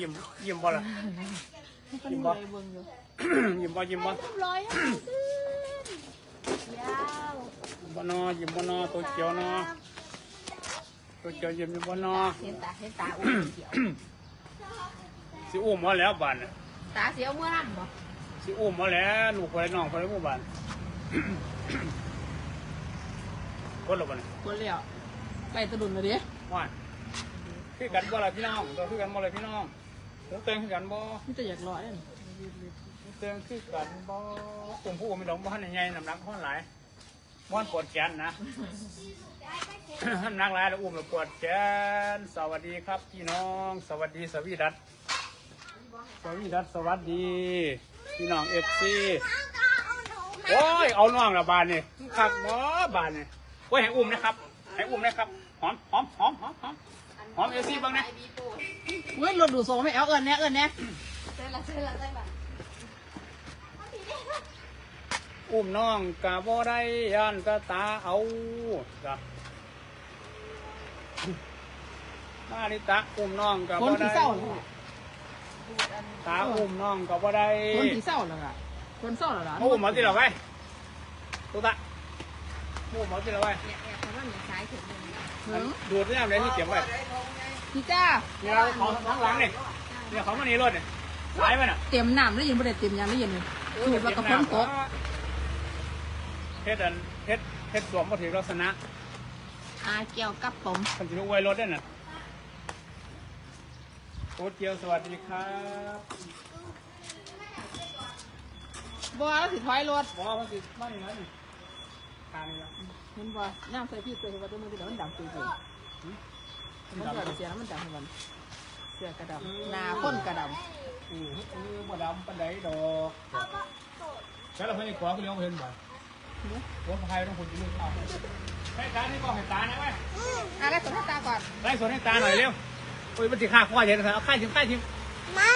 ยิ้มยิ้มบ่ล่ะยิ้มบ่ยิ้มบ่ยิ้มบ่ร้อยห้าสิบยาวบ่นอยิ้มบ่นอตัวเขียวนอตัวเขียวยิ้มอยู่บ่นอเห็นตาเห็นตาอุ้มเขียวสิอุ้มมาแล้วบานน่ะตาเสียวเมื่อนั้นบ่สิอุ้มมาแล้วลูกไปน้องไปหมู่บ้านคนละบ่เนี่ยคนเลี้ยวไปตะดุนเลยดิว่าคือกันบ่ล่ะพี่น้องตัวคือกันบ่ล่ะพี่น้อง ผมเตือนคือกันบ่นี่จะอยากลอยนั่นเตือนคือกันบ่กลุ่มผู้มีดอกบ่ทันใหญ่น้ำหนักบ่ทันหลายม่วนปวดแขนนะน้ำหนักหลายแล้วอุ้มแล้วปวดแขนสวัสดีครับพี่น้อง สวัสดีสวีดัตสวีดัตสวัสดี พี่น้อง FC โอ้ยเอาน้องละบานนี่คักบ่บานนี่โอ้ยให้อุ้มนะครับให้อุ้มนะครับหอมหอมหอมหอมหอม หอมเอซี่บ้างนะเว้ยรถดูดทรงไม่เอาเอิญเนี่ยเอิญเนี่ยเส้นละเส้นละเส้นละอุ้มน้องกะบ่ได้ย่านก็ตาเอาจ้ะมาดิตะอุ้มน้องกะคนบ่ที่ได้เศร้าแล้วอะตาอุ้มน้องกะบ่ได้คนที่เศร้าแล้วอะคนเศร้าแล้วล่ะมาอุ้มหมอที่เราไว้ตุ๊ตะอุ้มหมอที่เราไว้เนี่ยเนี่ยเพราะว่ามีสายถึงมือหือดูดเนี่ยเลยที่เก็บไว้ พี่จ้าเนี่ยเราของข้างหลังเนี่ยเนี่ยของมันนี่รถเนี่ยสายมันอะเตรียมน้ำได้ยินบ่ได้เตรียมยำได้ยินเลยสูบแล้วก็พ้นตกเฮ็ดอันเฮ็ดเฮ็ดสวมมาถึงลักษณะอาเกี่ยวกับผมมันจะไว้รถได้น่ะโอ๊ตเกียวสวัสดีครับบ่แล้วสิถอยรถบอมันติดบ้านอย่างนั้นนี่ทางนี้ละเห็นบ่น้ำใส่พี่ตัวเห็นว่าตัวมือที่เดี๋ยวมันดำตัวอยู่ มันเกิดเสียแล้วมันดำให้มันเสื้อกระดำหนาข้นกระดอืออือบ่ดำปันไดดอกแล้วเราเพิ่นอีกขวาก็เลี้ยวเพิ่นบ่หัวพายต้องคนจะมือเอาให้ตาให้ก็ให้ตานะเว้ยำอะไรสนให้ตาก่อนไล่สวนให้ตาหน่อยเร็วโอ้ยมันติฆ่าข้อเย็นนะครับเอาฆ่าทิมฆ่าทิมไม่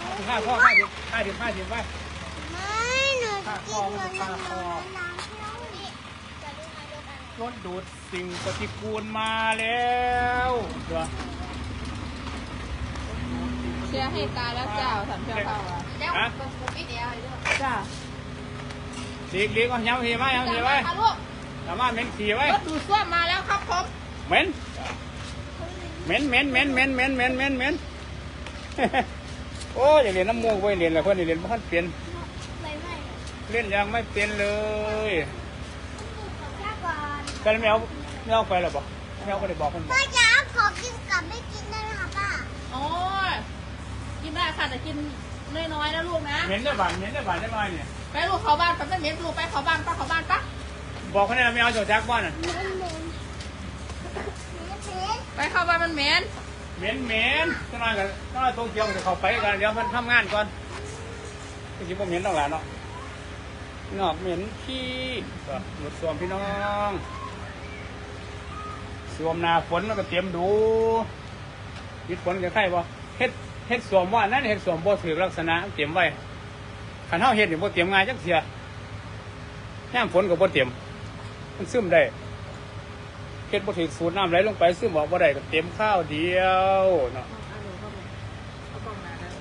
เอาฆ่าข้อฆ่าทิมฆ่าทิมฆ่าทิมไว้ไม่หนูฆ่าคอมันฆ่าคอรถดูด สิ่งปฏิกูลมาแล้วเดี๋ยวเชียร์ให้ตาแล้วเจ้าสันเพียวเข้าอะเจ้าเป็นผู้พี่เดียวเลยด้วยจ้าลีกลีกก็ย้ำทีไว้ย้ำทีไว้ค่ะลูกสามารถเหม็นขี่ไว้รถดูดซ่วมมาแล้วครับผมเหม็นเหม็นเหม็นเหม็นเหม็นเหม็นเหม็นเหม็นเหม็นโอ้ยอย่าเรียนน้ำมูกไว้เรียนอะไรเพื่อนอย่าเรียนเพราะท่านเปลี่ยนไม่ไม่เล่นยังไม่เป็นเลยแค่ ก่อนแต่ไม่เอาไม่เอาไปหรอบอกไม่เอาก็ได้บอกคนบอกป้าจ๋าขอกินกับไม่กินได้ไหมคะป้าโอ้ยกินได้ค่ะแต่กินน้อยๆนะลูกนะ เหม็นได้บานเหม็นได้บานได้ไหมเนี่ยไปลูกเขาบ้านไปไม่เหม็นลูกไปเขาบ้านป้าเขาบ้านป้าบอกเขาเนี่ยไม่เอาเจ้าจักบ้านอะเหม็นเหม็นเหม็นเหม็นไปเข้าบ้านมันเหม็นเหม็นเหม็นก็น้อยกันก็น้อยตรงเกียวมันจะเข้าไปกันเดี๋ยวมันทำงานก่อนก็คิดว่าเหม็นต้องหลานเนาะงอกเหม็นขี้ก็หยุดสวมพี่น้อง สวมหนาฝนมันก็เตรียมดูยิดฝนจะไข่บ่เฮ็ดเฮ็ดสวมว่านั่นเฮ็ดสวมบ่ถือลักษณะเตรียมไว้ขันเฮาเฮ็ดนี่บ่เตรียมง่ายจักเสียย่ามฝนก็บ่เตรียม มันซึมได้เฮ็ดบ่ถึงสูตรน้ำไหลลงไปซึ่งบอกบ่ได้ก็เต็มข้าวเดียวเนาะเอาดูเข้าไปเอากล้องมาแล้ว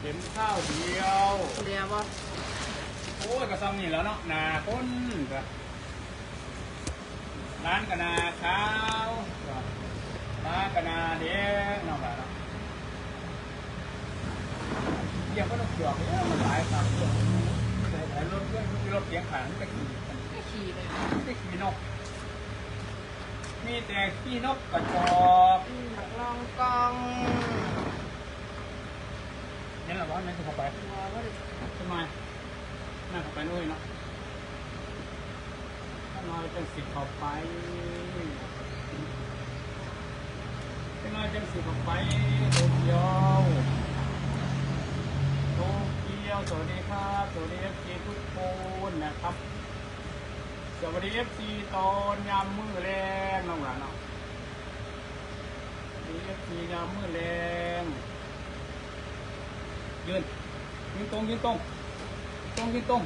เต็มข้าวเดียวเรียบ่โอ้ยก็ซ้ำนี่แล้วเนาะนาคนก็ ร้านก็นาขาวก็ร้านก็นาแดงเนาะว่าเนาะเกี่ยวก็ต้องเกี่ยวเอ้ยมันหลายครับแต่แต่รถเพื่อนรถเสียงขางมันก็ขี่กันไม่ขี่เลยไม่ขี่นก มีแต่ขี้นกกระจอกลองกองนี่แหละว่าไม่ถูกเข้าไปทำไมน่าเข้าไปนู่นเนาะถ้า น้อยเป็นสิบเข้าไปน้อยเป็นสิบเข้าไปโตเกียวโตเกียวสวัสดีครับสวัสดีเอฟซีทุกคนนะครับ สวัสดีเอฟซีตอนยามมือแรงน้องหลานเนาะสวัสดีเอฟซียามมือแรงยืนยืนตรงยืนตรงตรงยืนตรง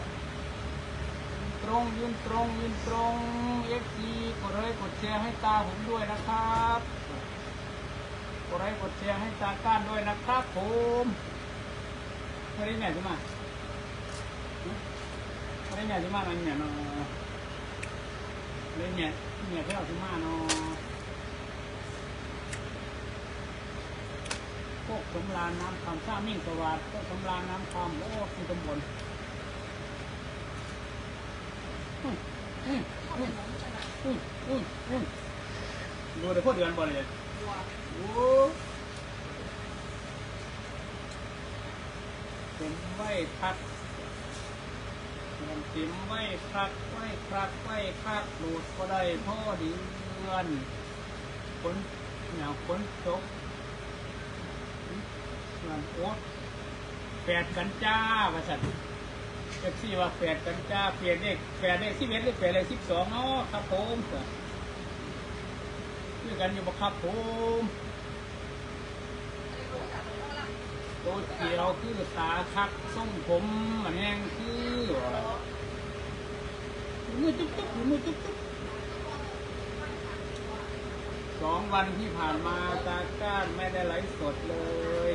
ตรงยืนตรงยืนตรงเอฟซีกดไลค์กดแชร์ให้ตาผมด้วยนะครับกดไลค์กดแชร์ให้ตาก้านด้วยนะครับผมไม่ได้แม่จะมาไม่ได้แม่จะมาอะไรเนี่ยเนาะไม่ได้แม่แม่ที่เราจะมาเนาะพวกสมรานน้ำคำซ่ามิ่งสวัสดิ์พวกสมรานน้ำคำโอ้คือตำบลอืมอืมอืมอืมอืมอืม ดูเดี๋ยวพวกเดือนบอลเลยโอ้เต็มไว้คักเต็มเต็มไว้คักไว้คักไว้คักดูดก็ได้พ่อดีเงินฝนเหนียวฝนตกเงินโอ๊ตแปดกันจ้าว่าสัตว์ เจ็ซี่ว่าแปดกันจ้าเปลี่ยนเลขแปดเลขสิบเอ็ดหรือแปดเลขสิบสองเนาะครับผมคือกันอยู่บ่ครับผมตัวเขียวคือตาคักส่งผมมันแห้งคือมือจุ๊บจุ๊บมือจุ๊บจุ๊บสองวันที่ผ่านมาตาก้านไม่ได้ไลฟ์สดเลย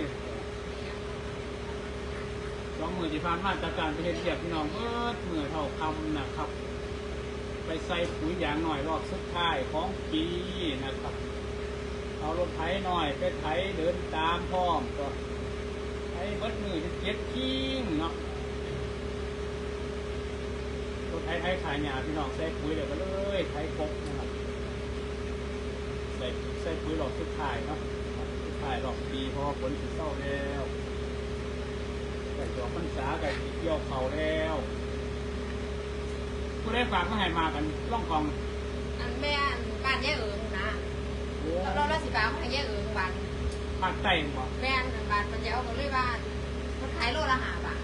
องมือที่ผ่านมาตาการไปเห็นเสียบพี่น้องเบิดมือเท่าคำนะครับ ไปใส่ปุ๋ยยางหน่อยรอบสุดท้ายของปีนะครับ เอารถไถหน่อยไปไถเดินตามพร้อมก็ไอ้เบิดมือจะเจ็ดคิงเนาะรถไถไถขายหยาพี่น้องใส่ปุ๋ยเดี๋ยวก็เลยไถกบนะครับใส่ใส่ปุ๋ยหลอกสุดท้ายเนาะสุดท้ายหลอกปีพราะว่าฝนสิเศร้าแล้ว ไก่ดอกพรรษาไก่เกี่ยวเขาแล้วผู้ได้ฝากมาให้มากันล่องกองอันแม่อันบ้านแย่เอิงนะโอ้เราเราเราสิบ้ามาให้แย่เอิงบ้านภาคใต้บ่แม่นบ้านมันจะเอาก็เลยบ้านมันขายโลละห้าบาท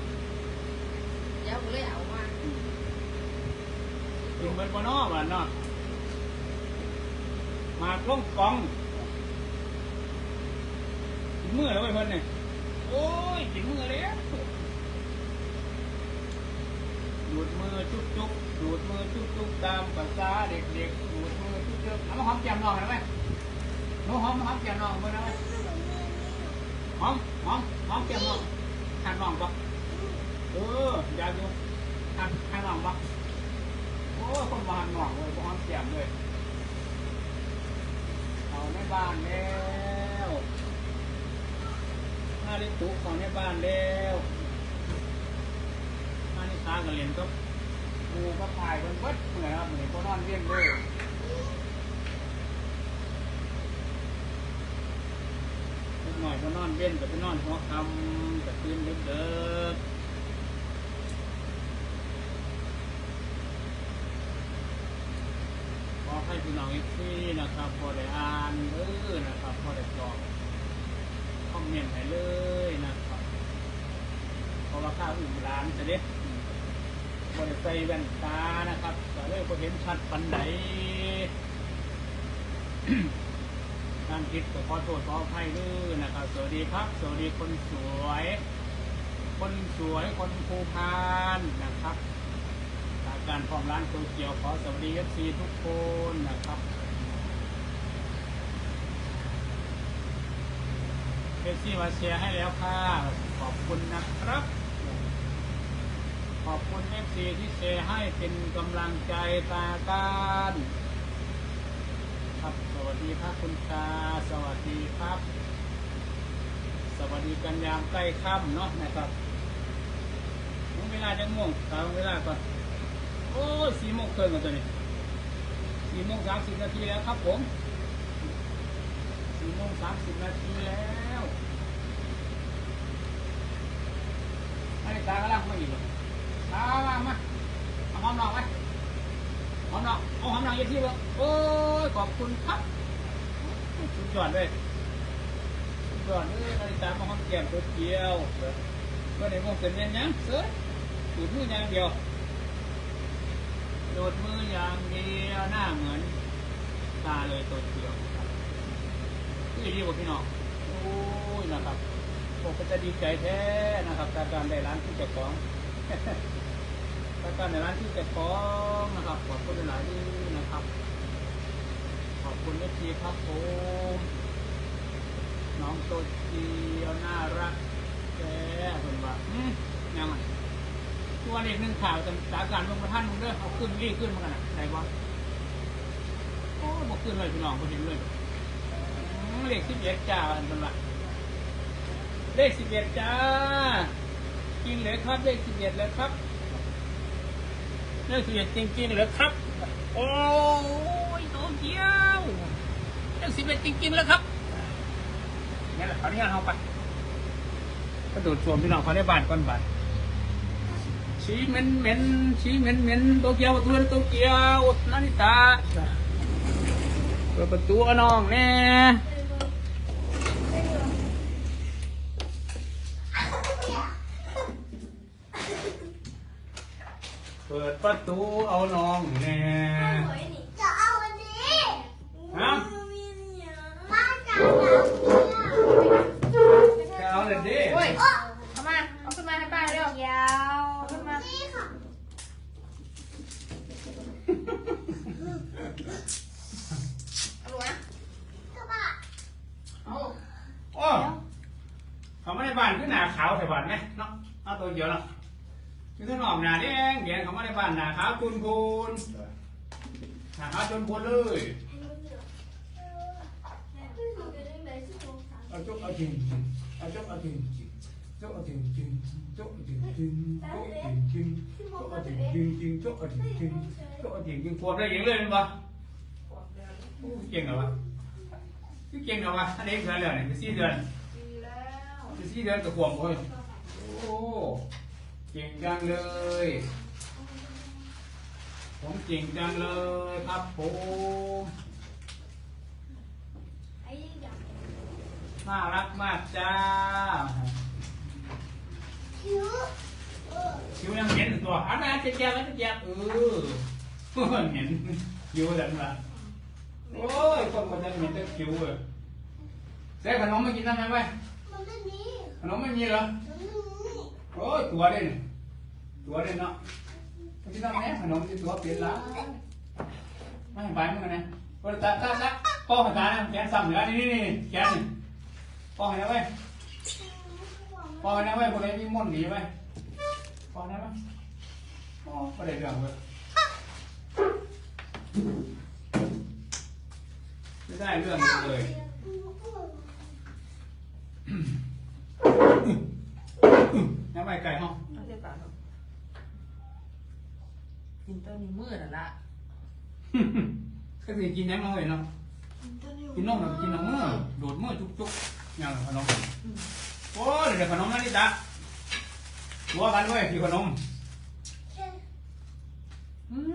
เดี๋ยวก็เลยเอามากินเบิดบ่เนอบ้านเนาะมาล่องกองกินมือแล้วไอ้เพิ่นเนี่ยโอ้ยกินมือแล้ว ดูดมือจุ๊บจุ๊บดูดมือจุ๊บจุ๊บตามภาษาเด็กๆดูดมือจุ๊บจุ๊บเอามาหอมแก้มน้องหน่อยไหมหนูหอมหอมแก้มน้องเบิ่งหน่อยไหมหอมหอมหอมแก้มน้องหันน้องปะเอออยากอยู่หันหันน้องปะโอ้คนมาหันน้องเลยหอมแก้มเลยเอาในบ้านแล้วมาลิตุของในบ้านแล้ว นี่ตากันเรียนก็กูก็ถ่ายเบิ่งเบิดเหมือนครับเหมือนก็นอนเลี้ยงเลยหน่อยก็นอนเว้นกับไปนอนหัวคำกับตื่นเด็กๆขอให้พี่น้องอีกทีนะครับ พอได้อ่านเออนะครับ พอได้ตอบคอมเมนต์ให้เลยนะครับเพราะว่าข้าวอุ่นร้านจะเด็ด บริใส่แว่นตานะครับก็เลยพอเห็นชัดปันไหนการคิดก็ขอโทษขออภัยด้วยนะครับ สวัสดีครับ สวัสดีคนสวย คนสวยคนภูพานนะครับจากการพร้อมร้านโตเกียวขอสวัสดีเอฟซีทุกคนนะครับเอฟซีมาเชียร์ให้แล้วค่ะ ขอบคุณนะครับ ขอบคุณเอฟซีที่เชให้เป็นกำลังใจตาการครับสวัสดีครับคุณตาสวัสดีครับ สวัสดีกันยามใกล้ค่ำเนาะนะครับถึงเวลาจะง่วงตามเวลาก่อนโอ้สี่โมงเกินกันตัวนี้สี่โมงสามสิบนาทีแล้วครับผมสี่โมงสามสิบนาทีแล้วอันนี้ตากำลังมาอีกเหรอามามาเอาหอมนอกไหมหอมหนอกเอาหอมหนอกเยอะที่เลยโอ้ยขอบคุณครับสุดยอดเลยสุดยอดเลยนาฬิกามาหอมแก้มตัวเดียวเดี๋ยวเมื่อไหร่มองเสร็จเนี่ยยังเสือดูดมืออย่างเดียวดูดมืออย่างเดียวหน้าเหมือนตาเลยตัวเดียวครับคือดีกว่าพี่น้องโอ้ยนะครับผมก็จะดีใจแท้นะครับจากการได้ร้านที่เจ้าของ แล้วก็ในร้านที่เก็บของนะครับขอบคุณหลายที่นะครับ ขอบคุณเอฟซีครับผมน้ององตัวเดีน่ารักแกคนว่าอืมยังไงตัวเด็กหนึ่งข่าวจากสาการเมืองประท่านมึงเด้อเอาขึ้นรีขึ้นมากันนะไหนวะโอ้บอกขึ้นเลยพี่น้องพอเห็นเลยเลขสิบเอ็ดจ้าอันเป็นว่าเลขสิบเอ็ดจ้ากินเลยครับเลขสิบเอ็ดเลยครับ เลขสิบเอ็ดจริงๆเลยครับ โอ้ยโตเกียวเลขสิบเอ็ดจริงๆเลยครับนี่แหละขออนุญาตเอาไปกระโดดสวมพี่น้องเขาได้บานก่อนบานชี้เหม็นเหม็นชี้เหม็นเหม็นโตเกียวประตูโตเกียวนานิตาเปิดประตูเอน้องแน่ เปิดประตูเอาน้องแน่จะเอาอันนี้ฮะมาจากไหนจะเอาเลยดิโอ้ยโอ้เอามา เอาขึ้นมาให้ป้าเร็วยาวเอาขึ้นมานี่ค่ะเอาลูกนะกระบะเอาโอ้เขาไม่ได้บ้านคือหนาขาวใส่บ้านไหมเนาะเอาตัวเดียวเนาะ คือถ้าหนอมหนาแดงแดงเขาไม่ได้บ้านหนาขาวจุนพูนหนาขาวจุนพูนเลยเอาจุกเอาจริงเอาจุกเอาจริงจุกเอาจริงจริงจุกเอาจริงจริงจุกเอาจริงจริงจุกเอาจริงจริงจริงจุกเอาจริงจริงจุกเอาจริงจริงควบได้ยังเลยมั้ยเก่งเหรอวะเก่งเหรอวะอันนี้เดือนแล้วเนี่ยสี่เดือนดีแล้วจะสี่เดือนกับขวบเลยโอ้ เก่งจังเลย ผมเก่งจังเลยครับผมน่ารักมากจ้าคิ้วเออคิวยังเห็นตัวอันนั้นจะแจกแล้วจะแจกเออเพื่อนเห็นคิวแต่ละโอ้ยคนคนนั้นเห็นแต่คิวเลยเจ๊ขนมมากินได้ไหมเว้ยมันไม่มีขนมไม่มีเหรอ โอ้ยตัวเด่นตัวเด่นเนาะที่ต้องแม่ขนมที่ตัวเปลี่ยนละไม่ไปมึงนะก็ตาตาตาป้องตานะแขนซ้ำเหนือนี่นี่นี่แขนนี่ป้องนะเว้ยป้องนะเว้ยคนไหนมีม่นหนีเว้ยป้องนะเว้ยโอ้ไม่ได้เรื่องเว้ยไม่ได้เรื่องเลย น้ำไปไก่ห้องเอาเทียบกันกินตัวนี้มืดอะละก็คือกินยังน้อยเนาะกินนมแบบกินนมมือโดดมือจุกจุกอย่างขนมโอ้ยเดี๋ยวขนมนั่นนี่จ้ะตัวกันด้วยคือขนมอืม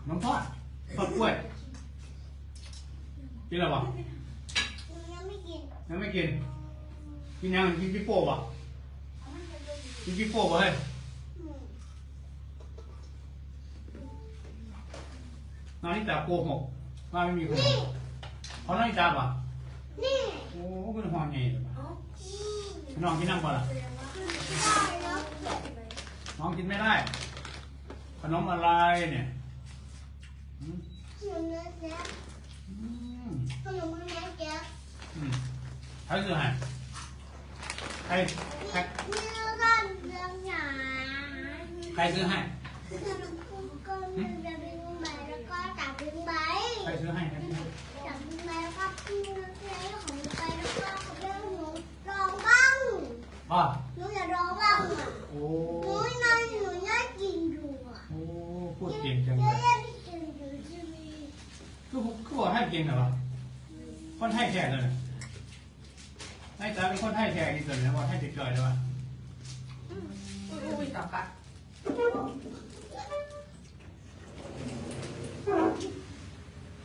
ขนมทอดทอดกล้วยกินแล้วปะยังไม่กินยังไม่กิน กินยังกินพี่โป้ปะกินพี่โป้ปะเฮ้ยนาฬิตาโกหกว่าไม่มีขนมเขานาฬิตาปะนี่โอ้เป็นห้องใหญ่เลยปะน้องกินน้ำปะล่ะน้องกินไม่ได้ขนมอะไรเนี่ยอืมขนมเนื้อแจ๊ะอืมขนมเนื้อแจ๊ะอืมใครซื้อให้ ใครใครเนื้อร้อนเนื้อหนาใครซื้อให้ขนมกุ้งก็มีจะเป็นใบแล้วก็ตัดเป็นใบใครซื้อให้ ใครซื้อให้ตัดเป็นใบแล้วก็ปิ้งแล้วใช้ของไปแล้วก็เขาเรียกหนูรองบ้างอ๋อหนูอยากรองบ้างอะโอ้หนูนั่งหนูน่ากินอยู่อะโอ้พูดเก่งจังเยเลอะยแยะที่กินอยู่ใช่ไหมคือคือบอกให้เก่งเหรอคนให้แขกเลย ให้ตาเป็นคนให้แขกที่สุดนะว่าให้ติดเกิดเลยวะอุ้ยอุ้ยต่อค่ะ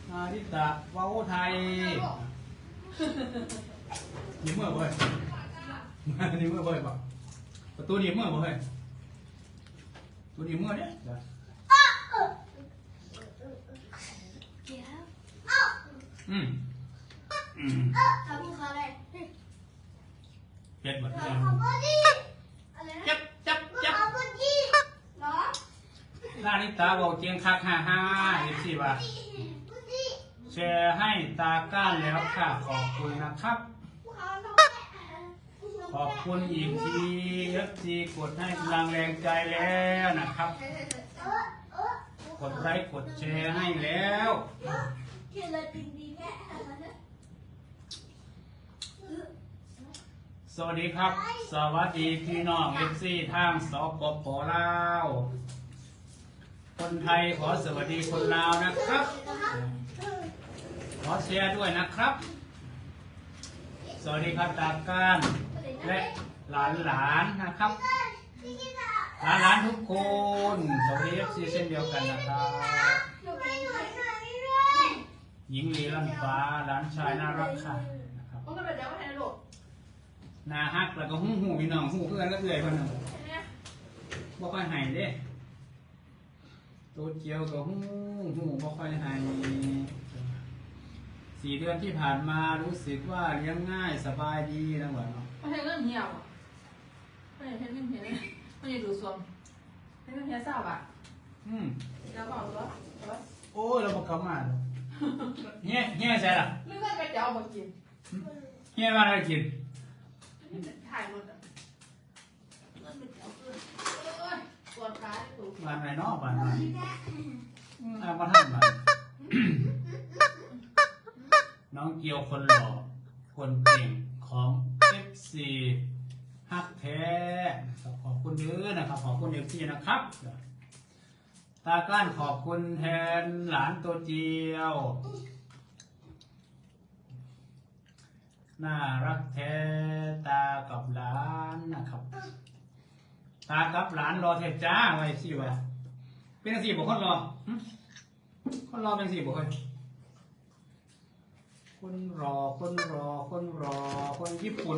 นาทิตะว้าวไทยยิ้มเมื่อเว้ยนี่เมื่อเว้ยปะประตูดีเมื่อเว้ยตัวดีเมื่อเนี่ยเดี๋ยวเอ้าอืมอืม เอ้าทำเขาอะไรเจ็ดบาทเขาเขาพอดีอะไรนะจับจับจับเขาพอดีเหรอลาลิตาบอกเจียงคักฮ่าฮ่าเอฟซีบาทพอดีสแชร์ให้ตาก้านแล้วค่ะ ขอบคุณนะครับ ขอบคุณอีกทีเอฟซีกดให้กำลังแรงใจแล้วนะครับ กดไลค์กดแชร์ให้แล้ว สวัสดีครับ สวัสดีพี่น้องเอฟซีทางสปปลาว คนไทยขอสวัสดีคนลาวนะครับ ขอแชร์ด้วยนะครับ สวัสดีครับตาก้านและหลานหลานๆนะครับ หลานหลานๆทุกคน สวัสดีเอฟซีเช่นเดียวกันนะครับหญิงลีลันฟ้าหลานชายน่ารักค่ะ นาฮักแล้วก็หูหูพี่น้องหูเพื่อนก็เอื่อยคนหนึ่งเนี่ยบ่ค่อยใหายเด้ตัวเจียวก็หูหูบ่ค่อยใหายสี่เดือนที่ผ่านมารู้สึกว่าเลี้ยงง่ายสบายดีนะหวานเนาะไม่ใช่เรื่องเหี่ยวอะไม่ใช่เรื่องเหี่ยวไม่ใช่ดูสวมไม่ใช่เหี่ยวเศร้าอะอืมแล้วก็เอาตัวตัวโอ้ยเราบอกกลับมาแล้วเฮียเฮียใช่ล่ะเรื่องไปเดี๋ยวเอามากินเฮียมาอะไรกิน ถ่ายหมดอะเรื่องไปเดี๋ยวเออเอ้ยปวดขาที่ถูกมาอะไรเนาะบ้านมาอืมเอามาทำมาน้องเกียวคนหล่อคนเก่งของ FC ฮักแท้นะครับขอบคุณเด้อนะครับ ขอบคุณเอฟซีนะครับ ตาก้านขอบคุณแทนหลานตัวเจียว น่ารักแท้ตากับหลานนะครับ ตากับหลานรอเทจ้าไว้สิวะเป็นสี่บุคคลรอหึคนรอเป็นสี่บุคคลคนรอคนรอคนรอคนญี่ปุ่น